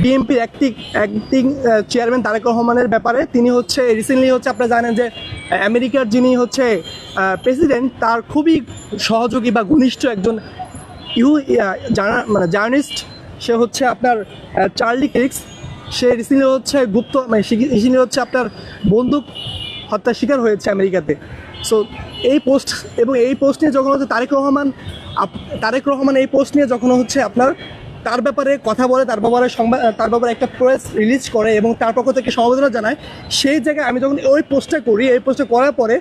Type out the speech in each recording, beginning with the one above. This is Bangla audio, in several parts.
বিএনপির অ্যাক্টিং অ্যাক্টিং চেয়ারম্যান তারেক রহমানের ব্যাপারে। তিনি হচ্ছে রিসেন্টলি হচ্ছে আপনারা জানেন যে, আমেরিকার যিনি হচ্ছে প্রেসিডেন্ট তার খুবই সহযোগী বা ঘনিষ্ঠ একজন ইউ মানে জার্নালিস্ট। সে হচ্ছে আপনার চার্লি ক্রিক্স। সে রিসেন্টলি হচ্ছে গুপ্ত মানে রিসেন্টলি হচ্ছে আপনার বন্দুক হত্যার শিকার হয়েছে আমেরিকাতে। সো এই পোস্ট এবং এই পোস্ট নিয়ে যখন হচ্ছে তারেক রহমান তারেক রহমান এই পোস্ট নিয়ে যখন হচ্ছে আপনার তার ব্যাপারে কথা বলে, তার ব্যাপারে সংবাদ তার ব্যাপারে একটা প্রেস রিলিজ করে এবং তার পক্ষ থেকে সমবেদনা জানায়, সেই জায়গায় আমি যখন ওই পোস্টটা করি, এই পোস্টটা করার পরে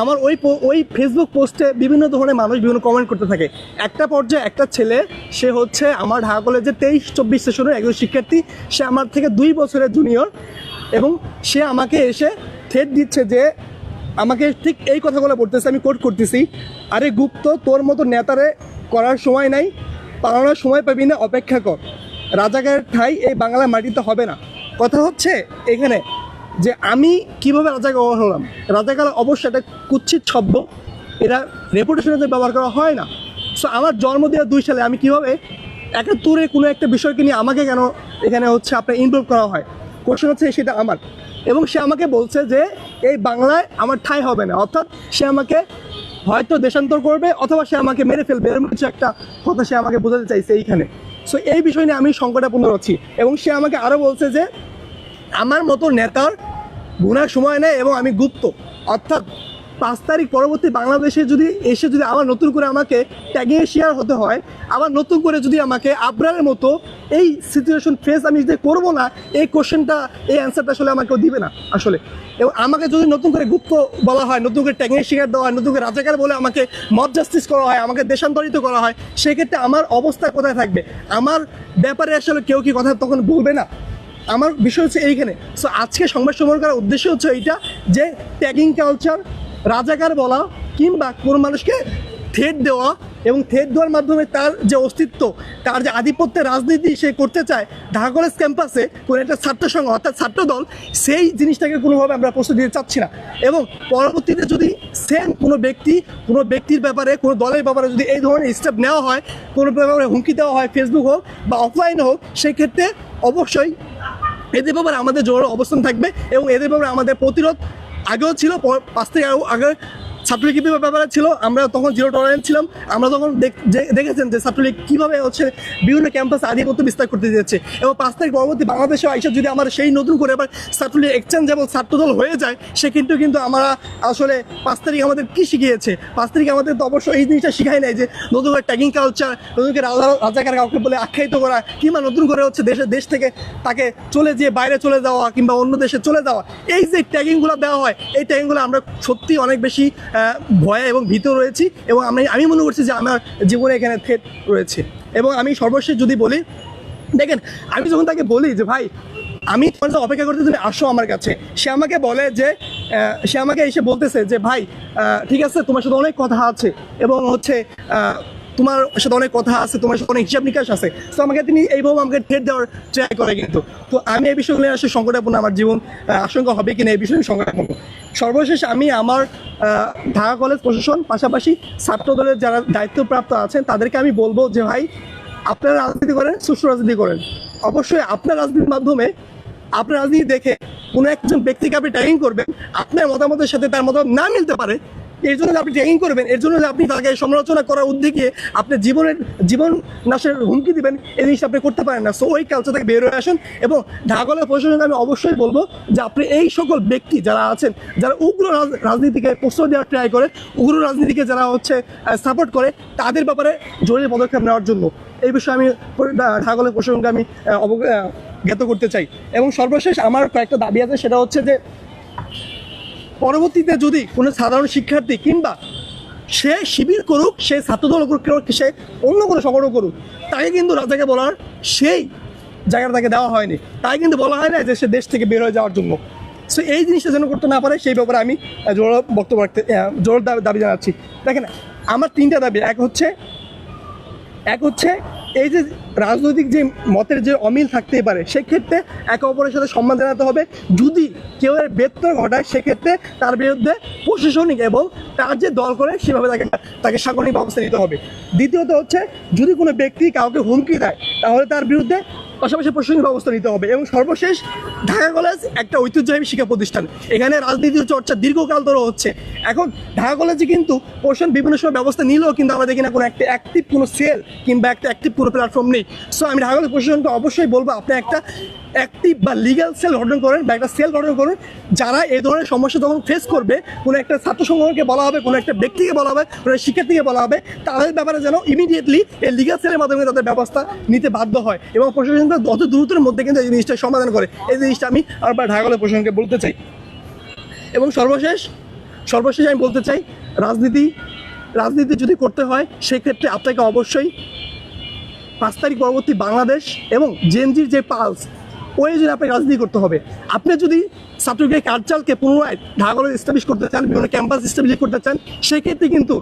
আমার ওই ওই ফেসবুক পোস্টে বিভিন্ন ধরনের মানুষ বিভিন্ন কমেন্ট করতে থাকে। একটা পর্যায়ে একটা ছেলে, সে হচ্ছে আমার ঢাকা কলেজের তেইশ, চব্বিশ সেশনের একজন শিক্ষার্থী, সে আমার থেকে দুই বছরের জুনিয়র এবং সে আমাকে এসে থ্রেট দিচ্ছে যে আমাকে ঠিক এই কথাগুলো বলতেছে, আমি কোট করতেছি, আরে গুপ্ত, তোর মতো নেতারে করার সময় নাই পালানোর সময় পাবি না, অপেক্ষা কর। রাজাকারের ঠাই এই বাংলা মাটিতে হবে না। কথা হচ্ছে এখানে যে আমি কীভাবে রাজাকার হলাম রাজাকার অবশ্যই একটা কুচ্ছিত শব্দ এটা রেপুটেশনে ব্যবহার করা হয় না। সো আমার জন্ম দেওয়া দুই সালে আমি কীভাবে একাত্তরে কোনো একটা বিষয়কে নিয়ে আমাকে কেন এখানে হচ্ছে আপনার ইনভলভ করা হয়? কোশ্চেন হচ্ছে সেটা আমার। এবং সে আমাকে বলছে যে, এই বাংলায় আমার ঠাঁই হবে না। অর্থাৎ সে আমাকে হয়তো দেশান্তর করবে অথবা সে আমাকে মেরে ফেলবে, এরকম কিছু একটা কথা সে আমাকে বোঝাতে চাইছে এইখানে। সো এই বিষয় নিয়ে আমি সংকটাপূর্ণ আছি এবং সে আমাকে আরও বলছে যে, আমার মতো নেতার গুনার সময় নেয় এবং আমি গুপ্ত। অর্থাৎ পাঁচ তারিখ পরবর্তী বাংলাদেশে যদি এসে যদি আবার নতুন করে আমাকে ট্যাগিংয়ে শেয়ার হতে হয়, আবার নতুন করে যদি আমাকে আবরারের মতো এই সিচুয়েশন ফেস আমি যদি করব না, এই কোশ্চেনটা এই অ্যান্সারটা আসলে আমাকে দিবে না, আসলে। এবং আমাকে যদি নতুন করে গুপ্ত বলা হয়, নতুন করে ট্যাগিংয়ে শিকার দেওয়া হয়, নতুন করে রাজাকার বলে আমাকে মব জাস্টিস করা হয়, আমাকে দেশান্তরিত করা হয়, সেক্ষেত্রে আমার অবস্থা কোথায় থাকবে? আমার ব্যাপারে আসলে কেউ কি কথা তখন বলবে না? আমার বিষয় হচ্ছে এইখানে। সো আজকে সংবাদ সম্মেলন করার উদ্দেশ্য হচ্ছে এইটা যে ট্যাগিং কালচার রাজাকার বলা, কিংবা কোনো মানুষকে থ্রেট দেওয়া এবং থেট দেওয়ার মাধ্যমে তার যে অস্তিত্ব, তার যে আধিপত্যের রাজনীতি সে করতে চায়, ঢাকা কলেজ ক্যাম্পাসে কোনো একটা ছাত্র সংঘ অর্থাৎ ছাত্র দল, সেই জিনিসটাকে কোনোভাবে আমরা প্রস্তুতি দিতে চাচ্ছি না। এবং পরবর্তীতে যদি সেম কোনো ব্যক্তি, কোনো ব্যক্তির ব্যাপারে, কোনো দলের ব্যাপারে যদি এই ধরনের স্টেপ নেওয়া হয়, কোনো ব্যাপারে হুমকি দেওয়া হয় ফেসবুক হোক বা অফলাইন হোক, সেক্ষেত্রে অবশ্যই এদের ব্যাপারে আমাদের জোর অবস্থান থাকবে এবং এদের ব্যাপারে আমাদের প্রতিরোধ আগেও ছিল পাঁচ থেকে আরও আগে ছাত্রলীগের ব্যাপারে ছিল, আমরা তখন জিরো টলারেন্স ছিলাম। আমরা তখন দেখেছেন যে ছাত্রলীগ কীভাবে হচ্ছে বিভিন্ন ক্যাম্পাসে আধিপত্য বিস্তার করতে যাচ্ছে এবং পাঁচ তারিখ পরবর্তী বাংলাদেশে আইসা যদি আমরা সেই নতুন করে এবার ছাত্রলীগ এক্সচেঞ্জ এবং ছাত্রদল হয়ে যায়, সে কিন্তু কিন্তু আমরা আসলে পাঁচ তারিখ আমাদের কী শিখিয়েছে? পাঁচ তারিখ আমাদের তো অবশ্যই এই জিনিসটা শিখাই নাই যে নতুন করে ট্যাগিং কালচার নতুন করে রাজা রাজাকার কাউকে বলে আখ্যায়িত করা, কিংবা নতুন করে হচ্ছে দেশের দেশ থেকে তাকে চলে যেয়ে বাইরে চলে যাওয়া, কিংবা অন্য দেশে চলে যাওয়া। এই যে ট্যাগিংগুলো দেওয়া হয়, এই ট্যাগিংগুলো আমরা সত্যি অনেক বেশি ভয়ে এবং ভীত রয়েছি এবং আমি আমি মনে করছি যে আমার জীবনে এখানে থেট রয়েছে। এবং আমি সর্বশেষ যদি বলি, দেখেন, আমি যখন তাকে বলি যে, ভাই, আমি তোমার সাথে অপেক্ষা করতে তুমি আসো আমার কাছে। সে আমাকে বলে যে সে আমাকে এসে বলতেছে যে, ভাই ঠিক আছে, তোমার সাথে অনেক কথা আছে এবং হচ্ছে তোমার সাথে অনেক কথা আছে, তোমার সাথে অনেক হিসাব নিকাশ আছে। তো আমাকে তিনি এইভাবে আমাকে ঠেট দেওয়ার ট্রাই করে কিন্তু। তো আমি এই বিষয়গুলো আসলে সংকটাপন্ন, আমার জীবন আশঙ্কা হবে কিনা এই বিষয়ে সংকটাপন্ন। সর্বশেষ আমি আমার ঢাকা কলেজ প্রশাসন, পাশাপাশি ছাত্র দলের যারা দায়িত্বপ্রাপ্ত আছেন, তাদেরকে আমি বলব যে, ভাই, আপনারা রাজনীতি করেন, সুষ্ঠু রাজনীতি করেন। অবশ্যই আপনার রাজনীতির মাধ্যমে আপনার রাজনীতি দেখে কোনো একজন ব্যক্তিকে আপনি ট্যাগিং করবেন, আপনার মতামতের সাথে তার মতামত না মিলতে পারে এর জন্য আপনি ট্যাগিং করবেন এর জন্য আপনি তাকে সমালোচনা করার উদ্যোগে আপনি জীবনের জীবন নাশের হুমকি দিবেন এই জিনিসটা আপনি করতে পারেন না। সো ওই কালচার থেকে বের হয়ে আসুন এবং ঢাকালের প্রশাসনকে আমি অবশ্যই বলব যে আপনি এই সকল ব্যক্তি যারা আছেন যারা উগ্র রাজ- রাজনীতিকে প্রশ্রয় দেওয়ার ট্রাই করে উগ্র রাজনীতিকে যারা হচ্ছে সাপোর্ট করে তাদের ব্যাপারে জরুরি পদক্ষেপ নেওয়ার জন্য এই বিষয়ে আমি ঢাকলের প্রশাসনকে আমি আহ, অবগ আহ, জ্ঞাত করতে চাই। এবং সর্বশেষ আমার কয়েকটা দাবি আছে সেটা হচ্ছে যে পরবর্তীতে যদি কোনো সাধারণ শিক্ষার্থী কিংবা সে শিবির করুক, সে ছাত্রদল করুক সে অন্য কোনো সংগঠন করুক, তাকে কিন্তু রাজাকে বলার সেই জায়গাটা তাকে দেওয়া হয়নি। তাই কিন্তু বলা হয় না যে সে দেশ থেকে বের হয়ে যাওয়ার জন্য। সো এই জিনিসটা যেন করতে না পারে, সেই ব্যাপারে আমি জোর বক্তব্য রাখতে জোর দাবি জানাচ্ছি। দেখেন, আমার তিনটা দাবি, এক হচ্ছে এক হচ্ছে এই যে রাজনৈতিক যে মতের যে অমিল থাকতেই পারে, সেক্ষেত্রে একে অপরের সাথে সম্মান জানাতে হবে। যদি কেউ এর বেতন ঘটায়, সেক্ষেত্রে তার বিরুদ্ধে প্রশাসনিক এবং তার যে দল করে, সেভাবে তাকে তাকে সাংগঠনিক ব্যবস্থা নিতে হবে। দ্বিতীয়ত হচ্ছে, যদি কোনো ব্যক্তি কাউকে হুমকি দেয়, তাহলে তার বিরুদ্ধে পাশাপাশি প্রশাসনিক ব্যবস্থা নিতে হবে এবং সর্বশেষ ঢাকা কলেজ একটা ঐতিহ্যবাহী শিক্ষা প্রতিষ্ঠান। এখানে রাজনীতির চর্চা দীর্ঘকাল ধরে হচ্ছে। এখন ঢাকা কলেজে কিন্তু প্রশাসন বিভিন্ন সময় ব্যবস্থা নিলেও কিন্তু আমরা দেখি না কোনো একটা অ্যাক্টিভ কোনো সেল কিংবা একটা অ্যাক্টিভ কোনো প্ল্যাটফর্ম নেই। সো আমি ঢাকা কলেজ প্রশাসনকে অবশ্যই বলব, আপনি একটা অ্যাক্টিভ বা লিগাল সেল গঠন করেন বা একটা সেল গঠন করুন। যারা এই ধরনের সমস্যা যখন ফেস করবে, কোনো একটা ছাত্র সংগঠনকে বলা হবে, কোনো একটা ব্যক্তিকে বলা হবে, কোনো শিক্ষার্থীকে বলা হবে, তাদের ব্যাপারে যেন ইমিডিয়েটলি এই লিগ্যাল সেলের মাধ্যমে তাদের ব্যবস্থা নিতে বাধ্য হয়। এবং প্রশাসন অত দ্রুতের মধ্যে কিন্তু এই জিনিসটা সমাধান করে। এই জিনিসটা আমি আবার ঢাকা প্রশাসনকে বলতে চাই। এবং সর্বশেষ সর্বশেষ আমি বলতে চাই, রাজনীতি রাজনীতি যদি করতে হয়, সেক্ষেত্রে আপনাকে অবশ্যই পাঁচ তারিখ পরবর্তী বাংলাদেশ এবং জেনজির যে পালস, ওই জন্য আপনাকে রাজনীতি করতে হবে। আপনি যদি ছাত্রকে কার্যালকে পুনরায় ঢাকা কলেজ এস্টাবলিশ করতে চান, বিভিন্ন ক্যাম্পাস এস্টাবলিশ করতে চান, সেক্ষেত্রে কিন্তু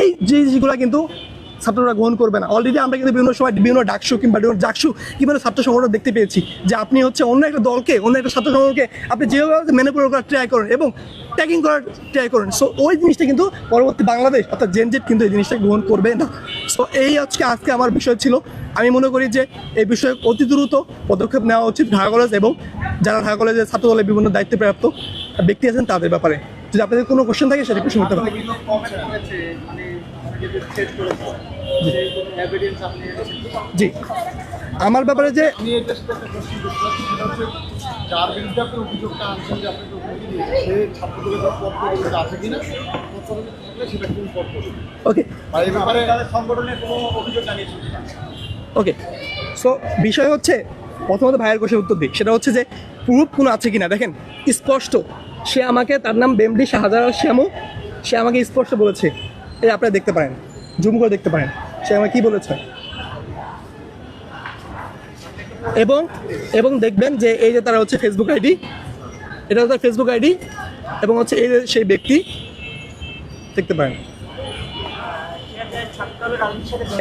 এই জিনিসগুলো কিন্তু ছাত্ররা গ্রহণ করবে না। অলরেডি আমরা কিন্তু বিভিন্ন সময় বিভিন্ন ডাকসু কিংবা জাকসু কিংবা ছাত্র সংগঠন দেখতে পেয়েছি যে আপনি হচ্ছে অন্য একটা দলকে, অন্য একটা ছাত্র সংগঠনকে আপনি যেভাবে ম্যানিপুলেট করার ট্রাই করেন এবং ট্যাগিং করার ট্রাই করেন। সো ওই জিনিসটা কিন্তু পরবর্তী বাংলাদেশ অর্থাৎ জেনজেট কিন্তু এই জিনিসটা গ্রহণ করবে না। সো এই আজকে আজকে আমার বিষয় ছিল। আমি মনে করি যে এই বিষয়ে অতি দ্রুত পদক্ষেপ নেওয়া উচিত ঢাকা কলেজ এবং যারা ঢাকা কলেজের ছাত্র দলের বিভিন্ন দায়িত্বপ্রাপ্ত ব্যক্তি আছেন তাদের ব্যাপারে। যদি আপনাদের কোনো কোশ্চেন থাকে, সেটা প্রশ্ন করতে পারেন জি। আমার ব্যাপারে যে ওকে ওকে সো বিষয় হচ্ছে প্রথমত ভাইয়ের কোষের উত্তর দিই। সেটা হচ্ছে যে প্রুফ কোনো আছে কিনা? দেখেন স্পষ্ট। সে আমাকে তার নাম বেমডি শাহজালাল শ্যামু। সে আমাকে স্পষ্ট বলেছে। এটা আপনারা দেখতে পারেন। জুম করে দেখতে পারেন। সে আমাকে কী বলেছে? এবং এবং দেখবেন যে এই যে তারা হচ্ছে ফেসবুক আইডি এটা তার ফেসবুক আইডি এবং হচ্ছে এই সেই ব্যক্তি দেখতে পারেন।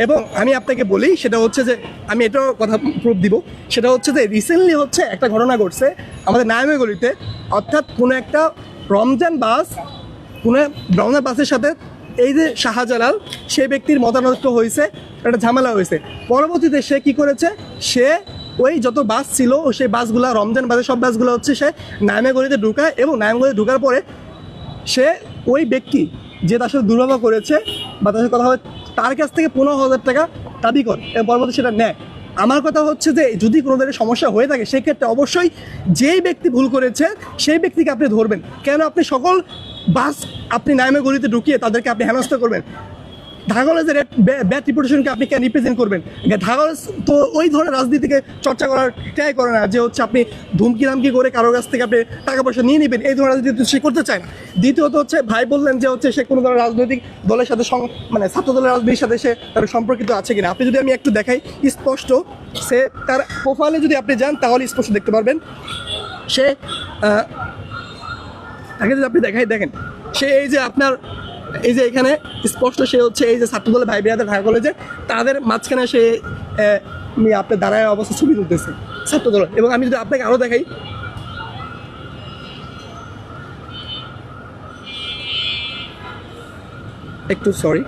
এবং আমি আপনাকে বলি, সেটা হচ্ছে যে আমি এটাও কথা প্রুফ দিব, সেটা হচ্ছে যে রিসেন্টলি হচ্ছে একটা ঘটনা ঘটছে আমাদের নায়ামে গলিতে, অর্থাৎ কোনো একটা রমজান বাস, কোনো রমজান বাসের সাথে এই যে শাহজালাল, সেই ব্যক্তির মতানষ্ট হয়েছে, একটা ঝামেলা হয়েছে। পরবর্তীতে সে কি করেছে? সে ওই যত বাস ছিল সেই বাসগুলো, রমজান বাসের সব বাসগুলো হচ্ছে সে নায়ামে গলিতে ঢুকায় এবং নায়ামে গলিতে ঢুকার পরে সে ওই ব্যক্তি যে তার সাথে দুর্ব্যবহার করেছে বা তার সাথে কথা হয় তার কাছ থেকে পনেরো হাজার টাকা দাবি করে, এবং পরবর্তী সেটা নেয়। আমার কথা হচ্ছে যে, যদি কোনো ধরনের সমস্যা হয়ে থাকে, সেক্ষেত্রে অবশ্যই যেই ব্যক্তি ভুল করেছে, সেই ব্যক্তিকে আপনি ধরবেন। কেন? আপনি সকল বাস আপনি নামে গলিতে ঢুকিয়ে তাদেরকে আপনি হেনস্থা করবেন। ঢাকা ব্যাড রিপুটেশনকে আপনি কেন রিপ্রেজেন্ট করবেন? ঢাকা তো ওই ধরনের রাজনীতিকে চর্চা করার ট্রাই করে না, যে হচ্ছে আপনি ধুমকি ধামকি করে কারও কাছ থেকে আপনি টাকা পয়সা নিয়ে নেবেন, এই ধরনের রাজনীতি সে করতে চায় না। দ্বিতীয়ত হচ্ছে ভাই বললেন যে হচ্ছে সে কোনো ধরনের রাজনৈতিক দলের সাথে মানে ছাত্র দলের রাজনীতির সাথে সে তার সম্পর্কিত আছে কিনা। আপনি যদি আমি একটু দেখাই, স্পষ্ট সে তার প্রোফাইলে যদি আপনি যান, তাহলে স্পষ্ট দেখতে পারবেন। সে তাকে যদি আপনি দেখাই, দেখেন, সে এই যে আপনার, এই যে এখানে স্পষ্ট সে হচ্ছে এই যে ছাত্রদলের ভাই বিরাদের ঢাকা কলেজে, তাদের মাঝখানে সে আপনার দাঁড়ায় অবস্থা ছবি তুলতেছে ছাত্রদল। এবং আমি যদি আপনাকে আরও দেখাই, একটু সরি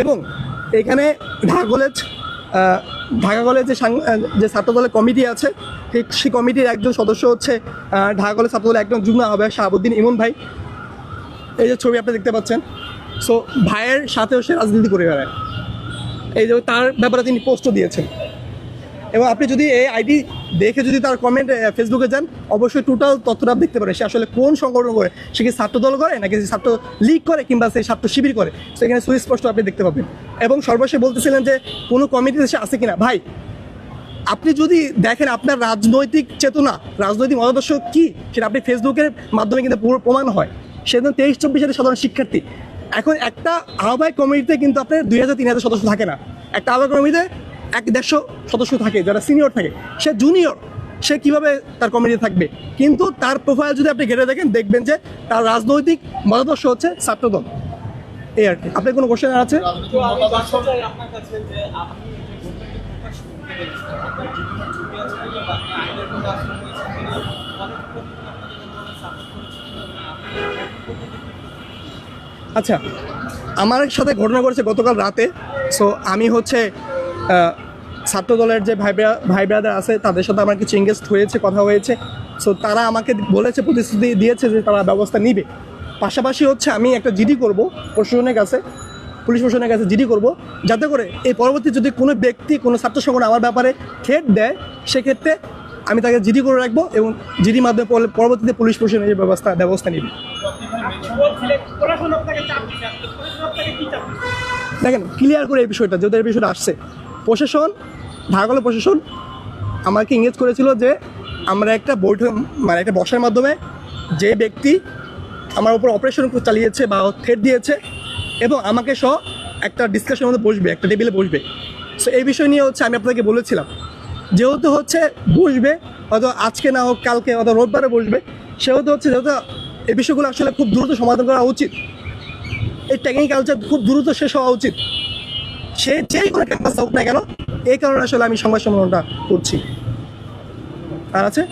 এবং এখানে ঢাকা কলেজ ঢাকা কলেজে যে ছাত্রদলের কমিটি আছে, সেই কমিটির একজন সদস্য হচ্ছে ঢাকা কলেজ ছাত্রদলের একজন যুগ্ম হবে শাহাবুদ্দিন ইমন ভাই। এই যে ছবি আপনি দেখতে পাচ্ছেন। সো ভাইয়ের সাথেও সে রাজনীতি করে বেড়ায়। এই যে তার ব্যাপারে তিনি পোস্টও দিয়েছেন। এবং আপনি যদি এই আইডি দেখে যদি তার কমেন্ট ফেসবুকে যান, অবশ্যই টোটাল তথ্যটা দেখতে পারেন। সে আসলে কোন সংগঠন করে? সে কি ছাত্র দল করে, নাকি ছাত্র লীগ করে, কিংবা সে ছাত্র শিবির করে? সেখানে সুস্পষ্ট আপনি দেখতে পাবেন। এবং সর্বশেষ বলতেছিলেন যে, কোনো কমিটিতে সে আছে কিনা? ভাই, আপনি যদি দেখেন আপনার রাজনৈতিক চেতনা, রাজনৈতিক মতাদর্শ কি, সেটা আপনি ফেসবুকের মাধ্যমে কিন্তু পুরো প্রমাণ হয়। সেজন্য তেইশ চব্বিশ হাজার সাধারণ শিক্ষার্থী। এখন একটা আহ্বায়ক কমিটিতে কিন্তু আপনার দুই হাজার তিন হাজার সদস্য থাকে না। একটা আহ্বায়ক কমিটিতে এক দেড়শো সদস্য থাকে, যারা সিনিয়র থাকে। সে জুনিয়র সে কীভাবে তার কমিটিতে থাকবে? কিন্তু তার প্রোফাইল যদি আপনি ঘেরে দেখেন, দেখবেন যে তার রাজনৈতিক মতাদর্শ হচ্ছে ছাত্রদল। এই আর কি। আপনার কোনো কোশ্চেন আছে? করেছে? আচ্ছা আমার সাথে ঘটনা ঘটেছে গতকাল রাতে। সো আমি হচ্ছে ছাত্র দলের যে ভাই ভাই ব্রাদার আছে, তাদের সাথে আমার কিছু এঙ্গেজ হয়েছে, কথা হয়েছে। সো তারা আমাকে বলেছে, প্রতিশ্রুতি দিয়েছে যে তারা ব্যবস্থা নিবে। পাশাপাশি হচ্ছে আমি একটা জিডি করব, প্রশাসনের কাছে, পুলিশ প্রশাসনের কাছে জিডি করব, যাতে করে এই পরবর্তী যদি কোনো ব্যক্তি, কোনো ছাত্র সংগঠন আমার ব্যাপারে থ্রেট দেয়, সেক্ষেত্রে আমি তাকে জিডি করে রাখব এবং জিডির মাধ্যমে পরবর্তীতে পুলিশ প্রশাসনের ব্যবস্থা ব্যবস্থা নিবে। দেখেন ক্লিয়ার করে এই বিষয়টা, যেহেতু এই বিষয়টা আসছে। প্রশাসন ঢাকালে প্রশাসন আমাকে ইংগেজ করেছিল যে আমরা একটা বৈঠক মানে একটা বসার মাধ্যমে যে ব্যক্তি আমার উপর অপারেশন চালিয়েছে বা থ্রেট দিয়েছে এবং আমাকে সহ একটা ডিসকাশনের মধ্যে বসবে, একটা টেবিলে বসবে। সো এই বিষয় নিয়ে হচ্ছে আমি আপনাকে বলেছিলাম। যেহেতু হচ্ছে বসবে, হয়তো আজকে না হোক, কালকে অথবা রোববারে বসবে, সেহেতু হচ্ছে যেহেতু এই বিষয়গুলো আসলে খুব দ্রুত সমাধান করা উচিত। এই ট্যাগিং কালচার খুব দ্রুত শেষ হওয়া উচিত। সে যেই কোনো ক্যাম্পাস হোক না কেন, এই কারণে আসলে আমি সংবাদ সম্মেলনটা করছি। আর আছে?